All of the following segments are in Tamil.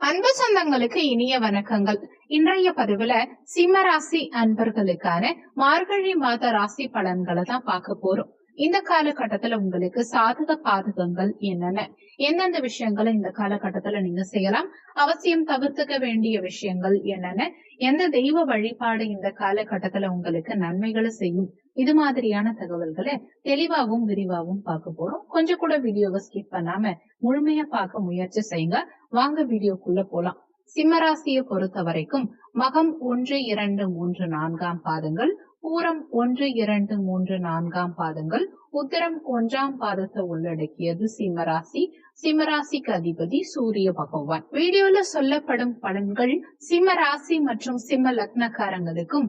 அன்பு சொந்தங்களுக்கு இனிய வணக்கங்கள். இன்றைய பதிவுல சிம்ம ராசி அன்பர்களுக்கான மார்கழி மாத ராசி பலன்களை தான் பார்க்க போறோம். இந்த காலகட்டத்துல உங்களுக்கு சாதக பாதகங்கள் என்னென்ன? எந்தெந்த விஷயங்களை இந்த காலகட்டத்துல நீங்க செய்யலாம்? அவசியம் தவிர்த்துக்க வேண்டிய விஷயங்கள் என்னென்ன? எந்த தெய்வ வழிபாடு இந்த காலகட்டத்துல உங்களுக்கு நன்மைகளை செய்யும்? இது மாதிரியான தகவல்களை தெளிவாகவும் விரிவாகவும் பார்க்க போறோம். கொஞ்சம் கூட வீடியோவை ஸ்கிப் பண்ணாம முழுமையா பார்க்க முயற்சி செய்யுங்க. வாங்க வீடியோக்குள்ள போலாம். சிம்மராசியை பொறுத்த வரைக்கும் மகம் ஒன்று இரண்டு மூன்று நான்காம் பாதங்கள் பூரம் ஒன்று இரண்டு மூன்று நான்காம் பாதங்கள். உத்தரம் ஒன்றாம் பாதத்தை உள்ளடக்கியது சிம்மராசி. சிம்மராசிக்கு அதிபதி சூரிய பகவான். வீடியோல சொல்லப்படும் பலன்கள் சிம்மராசி மற்றும் சிம்ம லக்னக்காரங்களுக்கும்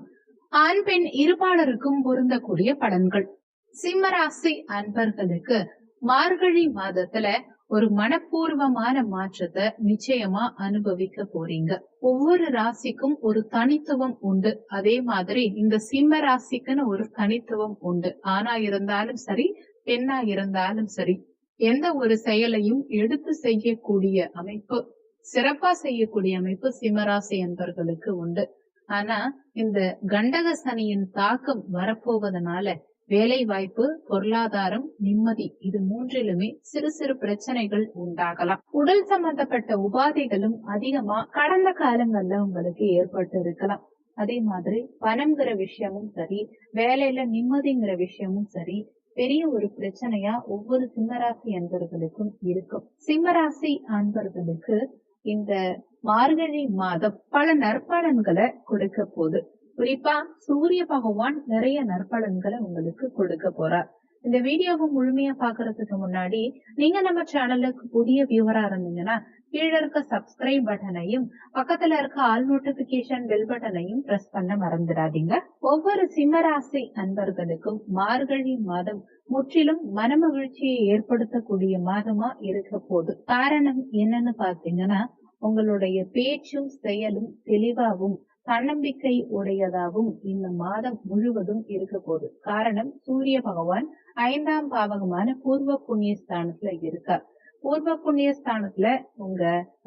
ஆண் பெண் இருபாலருக்கும் பொருந்தக்கூடிய பலன்கள். சிம்மராசி அன்பர்களுக்கு மார்கழி மாதத்துல ஒரு மனப்பூர்வமான மாற்றத்தை நிச்சயமா அனுபவிக்க போறீங்க. ஒவ்வொரு ராசிக்கும் ஒரு தனித்துவம் உண்டு. அதே மாதிரி இந்த சிம்ம ராசிக்குன்னு ஒரு தனித்துவம் உண்டு. ஆணா இருந்தாலும் சரி பெண்ணா இருந்தாலும் சரி எந்த ஒரு செயலையும் எடுத்து செய்யக்கூடிய அமைப்பு சிறப்பா செய்யக்கூடிய அமைப்பு சிம்மராசி என்பர்களுக்கு உண்டு. ஆனா இந்த கண்டக சனியின் தாக்கம் வரப்போவதனால வேலை வாய்ப்பு பொருளாதாரம் நிம்மதி இது மூன்றிலுமே சிறு சிறு பிரச்சனைகள் உண்டாகலாம். உடல் சம்பந்தப்பட்ட உபாதைகளும் அதிகமா கடந்த காலங்கள்ல உங்களுக்கு ஏற்பட்டு இருக்கலாம் அதே மாதிரி பணம்ங்கிற விஷயமும் சரி வேலையில நிம்மதிங்கிற விஷயமும் சரி பெரிய ஒரு பிரச்சனையா ஒவ்வொரு சிம்மராசி அன்பர்களுக்கும் இருக்கும். சிம்மராசி அன்பர்களுக்கு இந்த மார்கழி மாதம் பல நற்பலன்களை கொடுக்க போகுது. குறிப்பா சூரிய பகவான் நிறைய நற்பலன்களை உங்களுக்கு கொடுக்க போறார். இந்த வீடியோவை முழுமையா பாக்குறதுக்கு முன்னாடி நீங்க நம்ம சேனலுக்கு புதிய வியூவரா இருந்தீங்கன்னா கீழே இருக்க சப்ஸ்கிரைப் பட்டனையும் பக்கத்துல இருக்க ஆல் நோட்டிபிகேஷன் பெல் பட்டனையும் பிரஸ் பண்ண மறந்துடாதீங்க. ஒவ்வொரு சிம்மராசி அன்பர்களுக்கும் மார்கழி மாதம் முற்றிலும் மனமகிழ்ச்சியை ஏற்படுத்தக்கூடிய மாதமா இருக்க போகுது. காரணம் என்னன்னு பாத்தீங்கன்னா உங்களுடைய பேச்சும் செயலும் தெளிவாகவும் தன்னம்பிக்கை உடையதாகவும் இந்த மாதம் முழுவதும் இருக்க போகுது. காரணம் சூரிய பகவான் ஐந்தாம் பாவகமான பூர்வ புண்ணிய ஸ்தானத்துல இருக்கார். பூர்வ புண்ணிய ஸ்தானத்துல உங்க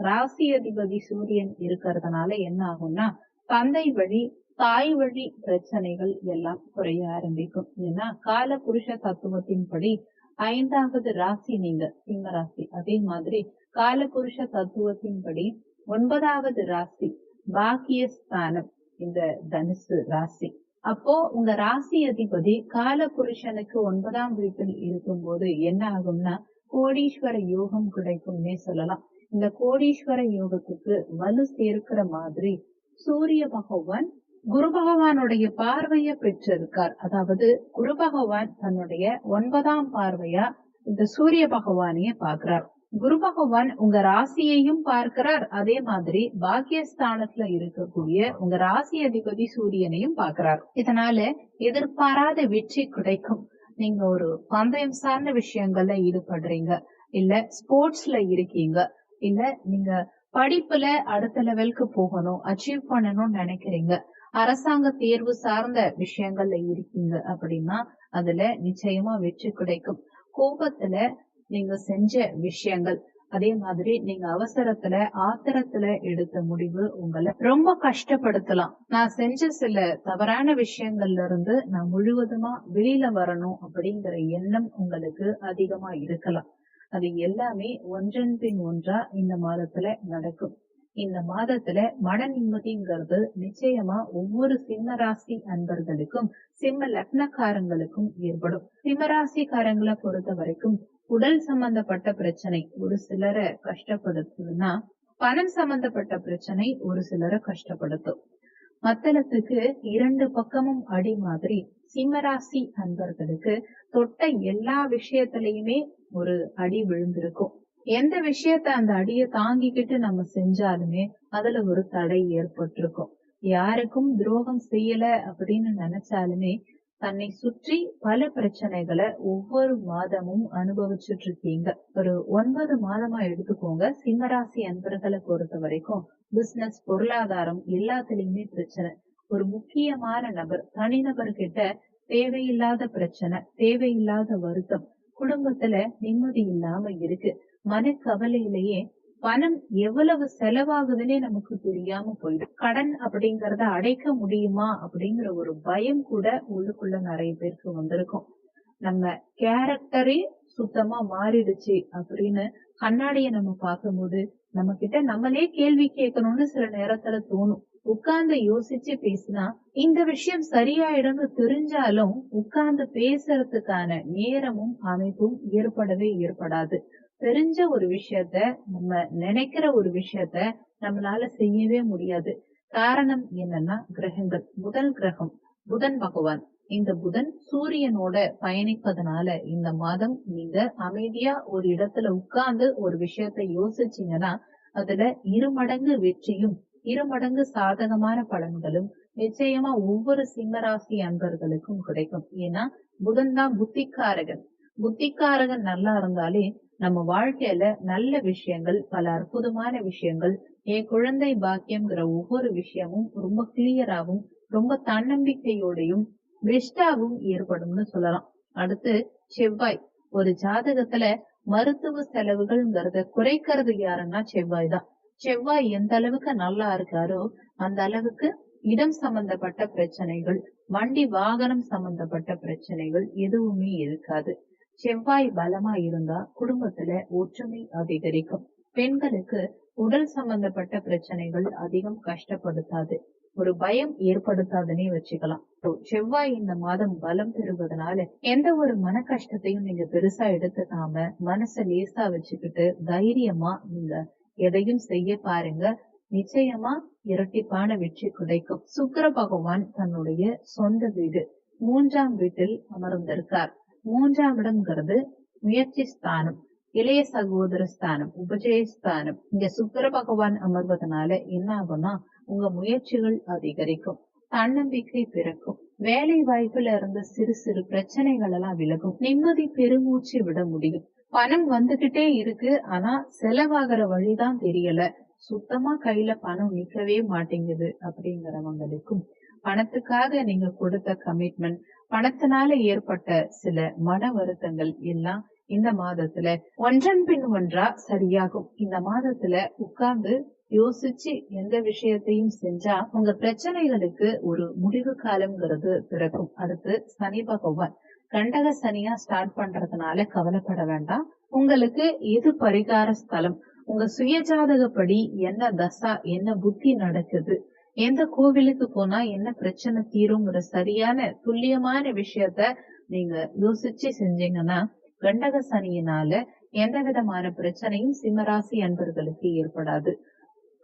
ராசி அதிபதி சூரியன் இருக்கிறதுனால என்ன ஆகும்னா தந்தை வழி தாய் வழி பிரச்சனைகள் எல்லாம் குறைய ஆரம்பிக்கும். ஏன்னா கால புருஷ தத்துவத்தின்படி ஐந்தாவது ராசி நீங்க சிம்ம ராசி. அதே மாதிரி கால புருஷ தத்துவத்தின்படி ஒன்பதாவது ராசி பாக்கியஸ்தானம் இந்த தனுசு ராசி. அப்போ உங்க ராசி அதிபதி கால புருஷனுக்கு ஒன்பதாம் வீட்டில் இருக்கும்போது என்ன ஆகும்னா கோடீஸ்வர யோகம் கிடைக்கும்னே சொல்லலாம். இந்த கோடீஸ்வர யோகத்துக்கு வலு சேர்க்கிற மாதிரி சூரிய பகவான் குரு பகவானுடைய பார்வைய பெற்றிருக்கார். அதாவது குரு பகவான் தன்னுடைய ஒன்பதாம் பார்வையா இந்த சூரிய பகவானைய பாக்குறார் குரு பகவான் உங்க ராசியையும் பார்க்கிறார். அதே மாதிரி பாக்கியஸ்தானத்துல இருக்கக்கூடிய உங்க ராசி அதிபதி சூரியனையும் பார்க்கிறார். இதனால எதிர்பாராத வெற்றி கிடைக்கும். நீங்க ஒரு பந்தயம் சார்ந்த விஷயங்கள்ல ஈடுபடுறீங்க. இல்ல ஸ்போர்ட்ஸ்ல இருக்கீங்க. இல்ல நீங்க படிப்புல அடுத்த லெவலுக்கு போகணும் அச்சீவ் பண்ணணும்னு நினைக்கிறீங்க. அரசாங்க தேர்வு சார்ந்த விஷயங்கள்ல இருக்கீங்க அப்படின்னா அதுல நிச்சயமா வெற்றி கிடைக்கும். கோபத்துல நீங்க செஞ்ச விஷயங்கள். அதே மாதிரி நீங்க அவசரத்துல ஆத்திரத்துல எடுத்த முடிவு உங்களை ரொம்ப கஷ்டப்படுத்தலாம். நான் செஞ்ச சில தவறான விஷயங்கள்ல இருந்து நான் முழுவதுமா வெளியில வரணும் அப்படிங்கிற எண்ணம் உங்களுக்கு அதிகமா இருக்கலாம். அது எல்லாமே ஒன்றன் பின் ஒன்றா இந்த மாதத்துல நடக்கும். இந்த மாதத்துல மன நிம்மதிங்கிறது நிச்சயமா ஒவ்வொரு சிம்ம ராசி அன்பர்களுக்கும் சிம்ம லக்னக்காரங்களுக்கும் ஏற்படும். சிம்ம ராசிக்காரங்களை பொறுத்த வரைக்கும் உடல் சம்பந்தப்பட்ட பிரச்சனை ஒரு சிலரை கஷ்டப்படுத்துதுன்னா பணம் சம்பந்தப்பட்ட பிரச்சனை ஒரு சிலரை கஷ்டப்படுத்தும். மத்தளத்துக்கு இரண்டு பக்கமும் அடி மாதிரி சிம்மராசி அன்பர்களுக்கு தொட்ட எல்லா விஷயத்திலயுமே ஒரு அடி விழுந்திருக்கும். எந்த விஷயத்த அந்த அடியை தாங்கிக்கிட்டு நம்ம செஞ்சாலுமே அதுல ஒரு தடை ஏற்பட்டிருக்கும். யாருக்கும் துரோகம் செய்யல அப்படின்னு நினைச்சாலுமே தன்னை சுற்றி பல பிரச்சனைகளை ஒவ்வொரு மாதமும் அனுபவிச்சுட்டு இருக்கீங்க ஒரு ஒன்பது மாதமா எடுத்துக்கோங்க. சிம்மராசி அன்பர்களை பொறுத்த வரைக்கும் பிசினஸ் பொருளாதாரம் எல்லாத்துலயுமே பிரச்சனை. ஒரு முக்கியமான நபர் தனிநபர் கிட்ட தேவையில்லாத பிரச்சனை தேவையில்லாத வருத்தம் குடும்பத்துல நிம்மதி இல்லாம இருக்கு. மனக்கவலையிலேயே பணம் எவ்வளவு செலவாகுதுன்னே நமக்கு தெரியாம போயிடும். கடன் அப்படிங்கறத அடைக்க முடியுமா அப்படிங்கிற ஒரு பயம் கூட உள்ளுக்குள்ள நிறைய பேருக்கு வந்திருக்கும். நம்ம கேரக்டரே சுத்தமா மாறிடுச்சு அப்படின்னு கண்ணாடிய நம்ம பார்க்கும்போது நம்ம கிட்ட நம்மளே கேள்வி கேட்கணும்னு சில நேரத்துல தோணும். உட்கார்ந்து யோசிச்சு பேசினா இந்த விஷயம் சரியாயிடும்னு தெரிஞ்சாலும் உட்கார்ந்து பேசுறதுக்கான நேரமும் அமைப்பும் ஏற்படவே ஏற்படாது. தெரிஞ்ச ஒரு விஷயத்த நம்ம நினைக்கிற ஒரு விஷயத்த நம்மளால செய்யவே முடியாது. காரணம் என்னன்னா கிரகங்கள். முதல் கிரகம். புதன் பகவான். இந்த புதன் சூரியனோட பயணிப்பதனால இந்த மாதம் நீங்க அமைதியா ஒரு இடத்துல உட்கார்ந்து ஒரு விஷயத்த யோசிச்சீங்கன்னா அதுல இருமடங்கு வெற்றியும் இருமடங்கு சாதகமான பலன்களும் நிச்சயமா ஒவ்வொரு சிம்மராசி அன்பர்களுக்கும் கிடைக்கும். ஏன்னா புதன் தான் புத்திக்காரகன். புத்திக்காரகன் நல்லா இருந்தாலே நம்ம வாழ்க்கையில நல்ல விஷயங்கள் பல அற்புதமான விஷயங்கள் என் குழந்தை பாக்கியம்ங்கிற ஒவ்வொரு விஷயமும் ரொம்ப கிளியராகவும் ரொம்ப தன்னம்பிக்கையோடையும் பெஸ்டாகவும் ஏற்படும்னு சொல்லலாம். அடுத்து செவ்வாய். ஒரு ஜாதகத்துல மருத்துவ செலவுகள்ங்கிறத குறைக்கிறது யாருன்னா செவ்வாய் தான். செவ்வாய் எந்த அளவுக்கு நல்லா இருக்காரோ அந்த அளவுக்கு இடம் சம்பந்தப்பட்ட பிரச்சனைகள் வண்டி வாகனம் சம்பந்தப்பட்ட பிரச்சனைகள் எதுவுமே இருக்காது. செவ்வாய் பலமா இருந்தா குடும்பத்துல ஒற்றுமை அதிகரிக்கும். பெண்களுக்கு உடல் சம்பந்தப்பட்ட பிரச்சனைகள் அதிகம் கஷ்டப்படுத்தாது. ஒரு பயம் ஏற்படுத்தாதுன்னே வச்சுக்கலாம். செவ்வாய் இந்த மாதம் பலம் பெறுவதனால எந்த ஒரு மன கஷ்டத்தையும் நீங்க பெருசா எடுத்துக்காம மனச லேசா வச்சுக்கிட்டு தைரியமா நீங்க எதையும் செய்ய பாருங்க. நிச்சயமா இரட்டிப்பான வெற்றி கிடைக்கும். சுக்கர பகவான் தன்னுடைய சொந்த வீடு மூன்றாம் வீட்டில் அமர்ந்திருக்கார். மூன்றாம் இடம்ங்கிறது முயற்சி ஸ்தானம் இளைய சகோதர ஸ்தானம் உபஜய ஸ்தானம் இங்க சுக்கர பகவான் அமர்வதனால என்ன ஆகும்னா உங்க முயற்சிகள் அதிகரிக்கும் தன்னம்பிக்கை பிறக்கும் வேலை வாய்ப்புல இருந்த சிறு சிறு பிரச்சனைகள் எல்லாம் விலகும் நிம்மதி பெருமூச்சு விட முடியும். பணம் வந்துகிட்டே இருக்கு ஆனா செலவாகிற வழிதான் தெரியல. சுத்தமா கையில பணம் நிக்கவே மாட்டேங்குது அப்படிங்கிறவங்களுக்கும் பணத்துக்காக நீங்க கொடுத்த கமிட்மெண்ட் பணத்தினால ஏற்பட்ட சில மன வருத்தங்கள் எல்லாம் இந்த மாதத்துல ஒன்றன் பின் ஒன்றா சரியாகும். இந்த மாதத்துல உட்கார்ந்து யோசிச்சு எந்த விஷயத்தையும் செஞ்சா உங்க பிரச்சனைகளுக்கு ஒரு முடிவு காலம்ங்கிறது பிறக்கும். அடுத்து சனி பகவான். கண்டக சனியா ஸ்டார்ட் பண்றதுனால கவலைப்பட வேண்டாம். உங்களுக்கு எது பரிகார ஸ்தலம்? உங்க சுயஜாதகப்படி என்ன தசா என்ன புத்தி நடக்குது? எந்த கோவிலுக்கு போனா என்ன பிரச்சனை தீருங்கிற சரியான துல்லியமான விஷயத்த நீங்க யோசிச்சு செஞ்சீங்கன்னா கண்டக சனியினால எந்த விதமான பிரச்சனையும் சிம்மராசி அன்பர்களுக்கு ஏற்படாது.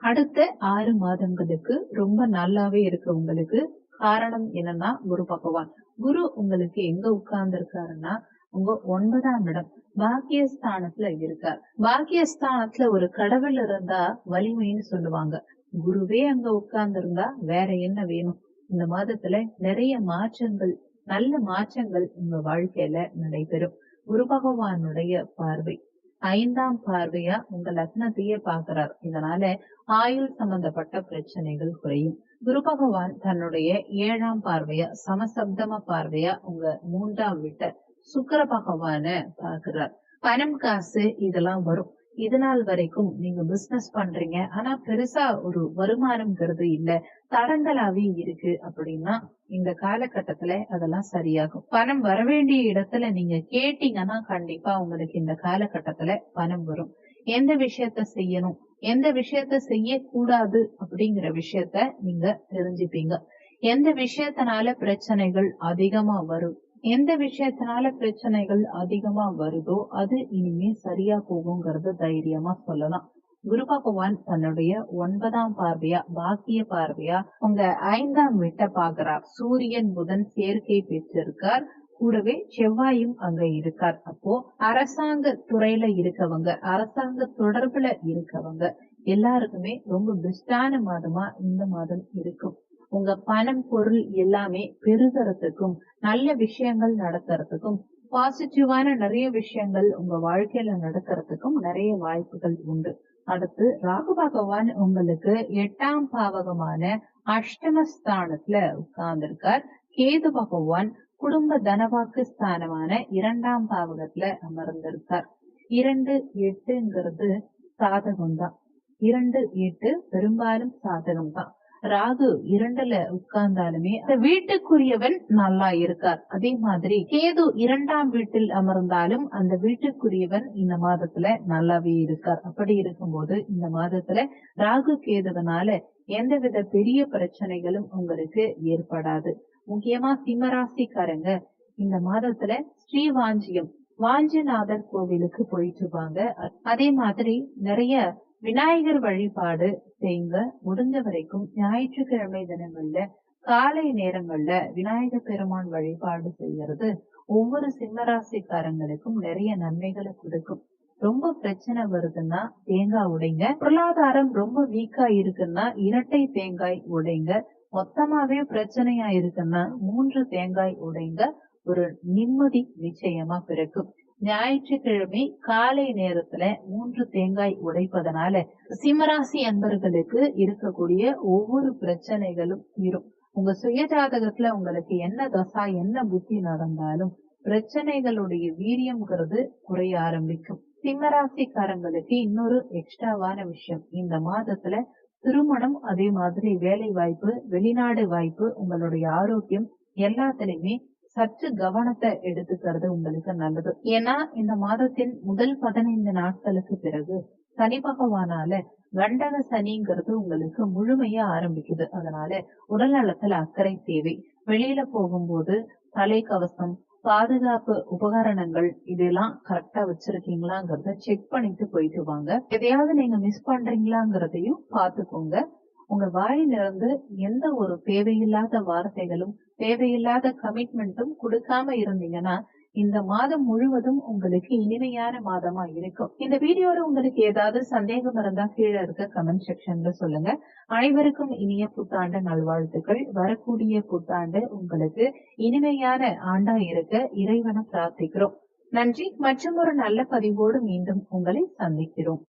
அடுத்த ஆறு மாதங்களுக்கு ரொம்ப நல்லாவே இருக்கு உங்களுக்கு காரணம் என்னன்னா குரு பகவான். குரு உங்களுக்கு எங்க உட்கார்ந்து இருக்காருன்னா உங்க ஒன்பதாம் இடம் பாக்கியஸ்தானத்துல இருக்கார். பாக்கியஸ்தானத்துல ஒரு கடவுள் இருந்தா வலிமைன்னு சொல்லுவாங்க. குருவே அங்க உட்கார்ந்து இருந்தா வேற என்ன வேணும்? இந்த மாதத்துல நிறைய மாற்றங்கள் நல்ல மாற்றங்கள் உங்க வாழ்க்கையில நடைபெறும். குரு பகவானுடைய பார்வை. ஐந்தாம் பார்வையா உங்க லக்னத்தையே பாக்குறார் இதனால ஆயுள் சம்பந்தப்பட்ட பிரச்சனைகள் குறையும். குரு பகவான் தன்னுடைய ஏழாம் பார்வையா சமசப்தம பார்வையா உங்க மூன்றாம் வீட்டை சுக்கர பகவான பாக்குறார் பணம் காசு இதெல்லாம் வரும். இது நாள் வரைக்கும் நீங்க பிசினஸ் பண்றீங்க. ஆனா பெருசா ஒரு வருமானம்ங்கிறது இல்ல. தடங்களாவே இருக்கு அப்படின்னா இந்த காலகட்டத்துல அதெல்லாம் சரியாகும். பணம் வர வேண்டிய இடத்துல நீங்க கேட்டீங்கன்னா கண்டிப்பா உங்களுக்கு இந்த காலகட்டத்துல பணம் வரும். எந்த விஷயத்த செய்யணும்? எந்த விஷயத்த செய்யக்கூடாது அப்படிங்கிற விஷயத்த நீங்க தெரிஞ்சுப்பீங்க. எந்த விஷயத்தினால பிரச்சனைகள் அதிகமா வரும்? எந்த விஷயத்தினால பிரச்சனைகள் அதிகமா வருதோ அது இனிமே சரியா போகுங்கிறத தைரியமா சொல்லலாம். குரு பகவான் தன்னுடைய ஒன்பதாம் பார்வையா பாக்கிய பார்வையா உங்க ஐந்தாம் வீட்டை பாக்குறார் சூரியன் புதன் சேர்க்கை பெற்றிருக்கார். கூடவே செவ்வாயும் அங்க இருக்கார். அப்போ அரசாங்க துறையில இருக்கவங்க அரசாங்க தொடர்புல இருக்கவங்க எல்லாருக்குமே ரொம்ப பெஸ்டான மாதமா இந்த மாதம் இருக்கும். உங்க பணம் பொருள் எல்லாமே பெருகிறதுக்கும் நல்ல விஷயங்கள் நடத்துறதுக்கும் பாசிட்டிவான நிறைய விஷயங்கள் உங்க வாழ்க்கையில நடக்கிறதுக்கும் நிறைய வாய்ப்புகள் உண்டு. அடுத்து ராகு பகவான் உங்களுக்கு எட்டாம் பாவகமான அஷ்டமஸ்தானத்துல உட்கார்ந்திருக்கார். கேது பகவான் குடும்ப தனவாக்கு ஸ்தானமான இரண்டாம் பாவகத்துல அமர்ந்திருக்கார். இரண்டு எட்டுங்கிறது சாதகம் தான் இரண்டு எட்டு பெரும்பாலும் சாதகம் தான் ராகு இரண்டுல உட்கார்ந்தாலுமே அந்த வீட்டுக்குரியவன் நல்லா இருக்கார். அதே மாதிரி கேது இரண்டாம் வீட்டில் அமர்ந்தாலும் அந்த வீட்டுக்குரியவன் இந்த மாதத்துல நல்லாவே இருக்கார். அப்படி இருக்கும்போது இந்த மாதத்துல ராகு கேதுவனால எந்தவித பெரிய பிரச்சனைகளும் உங்களுக்கு ஏற்படாது. முக்கியமா சிம்மராசிக்காரங்க இந்த மாதத்துல ஸ்ரீவாஞ்சியம் வாஞ்சிநாதர் கோவிலுக்கு போயிட்டு வாங்க. அதே மாதிரி நிறைய விநாயகர் வழிபாடு செய்யுங்க முடிஞ்ச வரைக்கும் ஞாயிற்றுக்கிழமை தினங்கள்ல காலை நேரங்கள்ல விநாயகர் பெருமான் வழிபாடு செய்யறது ஒவ்வொரு சிம்மராசிக்காரங்களுக்கும் நிறைய நன்மைகளை கொடுக்கும். ரொம்ப பிரச்சனை வருதுன்னா தேங்காய் உடைங்க. பொருளாதாரம் ரொம்ப வீக்கா இருக்குன்னா இரட்டை தேங்காய் உடைங்க. மொத்தமாவே பிரச்சனையா இருக்குன்னா மூன்று தேங்காய் உடைங்க. ஒரு நிம்மதி நிச்சயமா பிறக்கும். ஞாயிற்றுக்கிழமை காலை நேரத்துல மூன்று தேங்காய் உடைப்பதனால சிம்மராசி அன்பர்களுக்கு இருக்கக்கூடிய ஒவ்வொரு பிரச்சனைகளும் தீரும். உங்க சுய ஜாதகத்துல உங்களுக்கு என்ன தசா என்ன புத்தி நடந்தாலும் பிரச்சனைகளுடைய வீரியம்ங்கிறது குறைய ஆரம்பிக்கும். சிம்மராசிக்காரங்களுக்கு இன்னொரு எக்ஸ்ட்ராவான விஷயம். இந்த மாதத்துல திருமணம் அதே மாதிரி வேலை வாய்ப்பு வெளிநாடு வாய்ப்பு உங்களுடைய ஆரோக்கியம் எல்லாத்துலயுமே சற்று கவனத்தை எடுத்துக்கிறது உங்களுக்கு நல்லது. ஏன்னா இந்த மாதத்தின் முதல் பதினைந்து நாட்களுக்கு பிறகு சனி பகவானால கண்டக சனிங்கிறது உங்களுக்கு முழுமையா ஆரம்பிக்குது. அதனால உடல் நலத்துல அக்கறை தேவை. வெளியில போகும்போது தலைக்கவசம் பாதுகாப்பு உபகரணங்கள் இதெல்லாம் கரெக்டா வச்சிருக்கீங்களாங்கிறத செக் பண்ணிட்டு போயிட்டு வாங்க. எதையாவது நீங்க மிஸ் பண்றீங்களாங்கிறதையும் பாத்துக்கோங்க உங்க வாயிலிருந்து எந்த ஒரு தேவையில்லாத வார்த்தைகளும் தேவையில்லாத கமிட்மெண்ட்டும் கொடுக்காம இருந்தீங்கன்னா இந்த மாதம் முழுவதும் உங்களுக்கு இனிமையான மாதமா இருக்கும். இந்த வீடியோல உங்களுக்கு ஏதாவது சந்தேகம் இருந்தா கீழே இருக்க கமெண்ட் செக்ஷன்ல சொல்லுங்க. அனைவருக்கும் இனிய புத்தாண்டு நல்வாழ்த்துக்கள். வரக்கூடிய புத்தாண்டு உங்களுக்கு இனிமையான ஆண்டா இருக்க இறைவனை பிரார்த்திக்கிறோம். நன்றி. மற்றும் ஒரு நல்ல பதிவோடு மீண்டும் உங்களை சந்திக்கிறோம்.